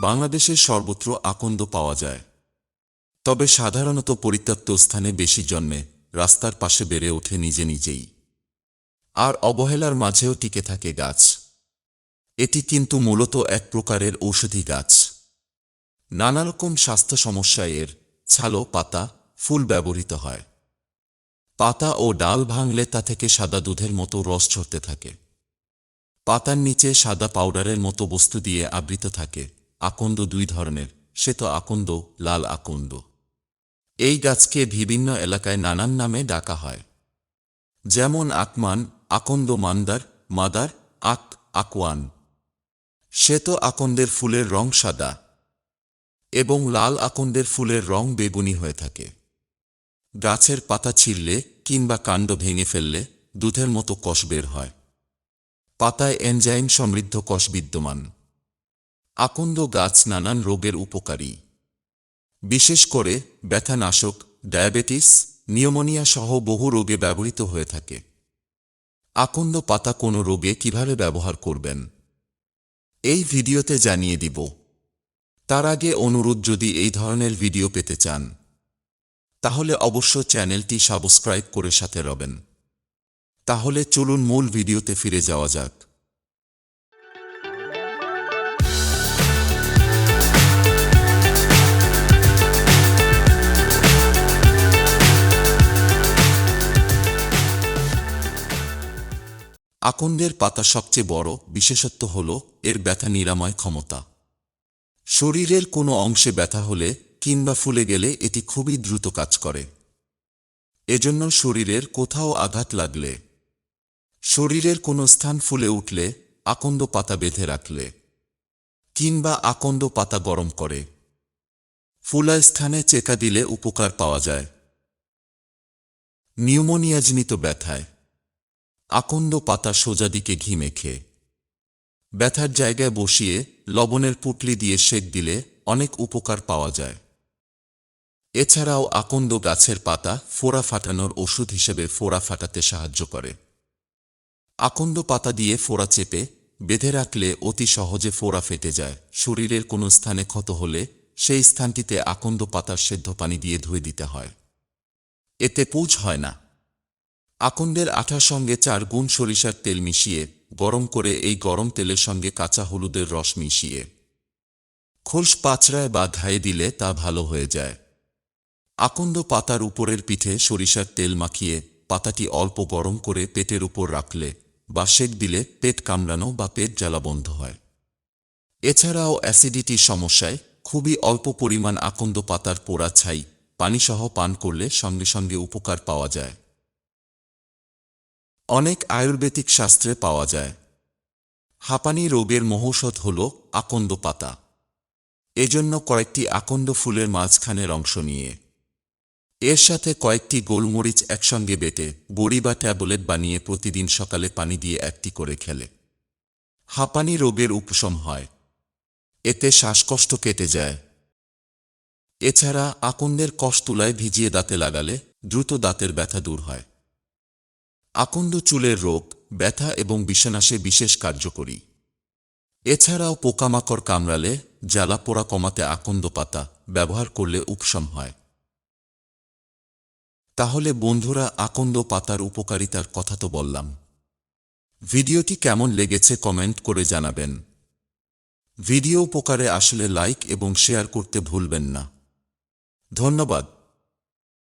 বাংলাদেশের সর্বত্র আকন্দ পাওয়া যায়। তবে সাধারণত পরিত্যক্ত স্থানে বেশি জন্মে রাস্তার পাশে বেড়ে ওঠে নিজে নিজেই। আর অবহেলার মাঝেও টিকে থাকে গাছ। এটি কিন্তু মূলত এক প্রকারের ঔষধি গাছ। নানারকম স্বাস্থ্য সমস্যায় এর ছালো পাতা, ফুল ব্যবহৃত হয়। পাতা ও ডাল ভাঙলে তা থেকে সাদা দুধের মতো রস ঝরতে থাকে। পাতার নিচে সাদা পাউডারের মতো বস্তু দিয়ে আবৃত থাকে। আকন্দ দুই ধরনের শ্বেত আকন্দ, লাল আকন্দ। এই গাছকে বিভিন্ন এলাকায় নানান নামে ডাকা হয়। যেমন আকমান, আকন্দ মান্দার, মাদার আক আকওয়ান। শ্বেত আকন্দের ফুলের রং সাদা এবং লাল আকন্দের ফুলের রং বেগুনি হয়ে থাকে। গাছের পাতা ছিঁড়লে কিংবা কাণ্ড ভেঙে ফেললে দুধের মতো কষ বের হয়। পাতায় এনজাইম সমৃদ্ধ কষ বিদ্যমান। আকন্দ গাছ নানান রোগের উপকারী। বিশেষ করে ব্যথানাশক, ডায়াবেটিস, নিউমোনিয়া সহ বহু রোগে ব্যবহৃত হয়ে থাকে। আকন্দ পাতা কোনো রোগে কীভাবে ব্যবহার করবেন? এই ভিডিওতে জানিয়ে দিব। তার আগে অনুরোধ যদি এই ধরনের ভিডিও পেতে চান, তাহলে অবশ্য চ্যানেলটি সাবস্ক্রাইব করে সাথে রবেন। তাহলে চলুন মূল ভিডিওতে ফিরে যাওয়া যাক। আকন্দের পাতা সবচেয়ে বড়, বিশেষত্ব হল এর ব্যথা নিরাময় ক্ষমতা। শরীরের কোনো অংশে ব্যথা হলে কিংবা ফুলে গেলে এটি খুবই দ্রুত কাজ করে। এজন্য শরীরের কোথাও আঘাত লাগলে, শরীরের কোনো স্থান ফুলে উঠলে আকন্দ পাতা বেঁধে রাখলে, কিংবা আকন্দ পাতা গরম করে। ফুলা স্থানে চেকা দিলে উপকার পাওয়া যায়। নিউমোনিয়াজনিত ব্যথায় আকন্দ পাতা সোজা দিকে ঘি মেখে। ব্যথার জায়গায় বসিয়ে লবণের পুটলি দিয়ে সেক দিলে অনেক উপকার পাওয়া যায়। এছাড়াও আকন্দ গাছের পাতা ফোড়া ফাটানোর ওষুধ হিসেবে ফোড়া ফাটাতে সাহায্য করে। আকন্দ পাতা দিয়ে ফোড়া চেপে বেঁধে রাখলে অতি সহজে ফোড়া ফেটে যায়। শরীরের কোনো স্থানে ক্ষত হলে সেই স্থানটিতে আকন্দ পাতার সেদ্ধ পানি দিয়ে ধুয়ে দিতে হয়। এতে পুজ হয় না। আকন্দের আঠার সঙ্গে চার গুণ সরিষার তেল মিশিয়ে, গরম করে এই গরম তেলের সঙ্গে কাঁচা হলুদের রস মিশিয়ে। খোলস পাচড়ায় বা ধায়ে দিলে তা ভালো হয়ে যায়। আকন্দ পাতার উপরের পিঠে সরিষার তেল মাখিয়ে, পাতাটি অল্প গরম করে পেটের উপর রাখলে বা সেক দিলে পেট কামড়ানো বা পেট জ্বালা বন্ধ হয়। এছাড়াও অ্যাসিডিটির সমস্যায় খুবই অল্প পরিমাণ আকন্দ পাতার পোড়া ছাই পানিসহ পান করলে সঙ্গে সঙ্গে উপকার পাওয়া যায়। অনেক আয়ুর্বেদিক শাস্ত্রে পাওয়া যায়। হাঁপানি রোগের মহৌষধ হল আকন্দ পাতা। এজন্য কয়েকটি আকন্দ ফুলের মাঝখানের অংশ নিয়ে। এর সাথে কয়েকটি গোলমরিচ একসঙ্গে বেটে বড়ি বা ট্যাবলেট বানিয়ে প্রতিদিন সকালে পানি দিয়ে একটি করে খেলে। হাঁপানি রোগের উপশম হয়। এতে শ্বাসকষ্ট কেটে যায়। এছাড়া আকন্দের কষ তুলায় ভিজিয়ে দাঁতে লাগালে দ্রুত দাঁতের ব্যথা দূর হয়। আকন্দ চুলের রোগ, ব্যথা এবং বিষনাশে বিশেষ কার্যকরী। এছাড়াও পোকামাকড় কামড়ালে জ্বালা পোড়া কমাতে আকন্দ পাতা ব্যবহার করলে উপশম হয়। তাহলে বন্ধুরা, আকন্দ পাতার উপকারিতার কথা তো বললাম। ভিডিওটি কেমন লেগেছে কমেন্ট করে জানাবেন। ভিডিও উপকারে আসলে লাইক এবং শেয়ার করতে ভুলবেন না। ধন্যবাদ।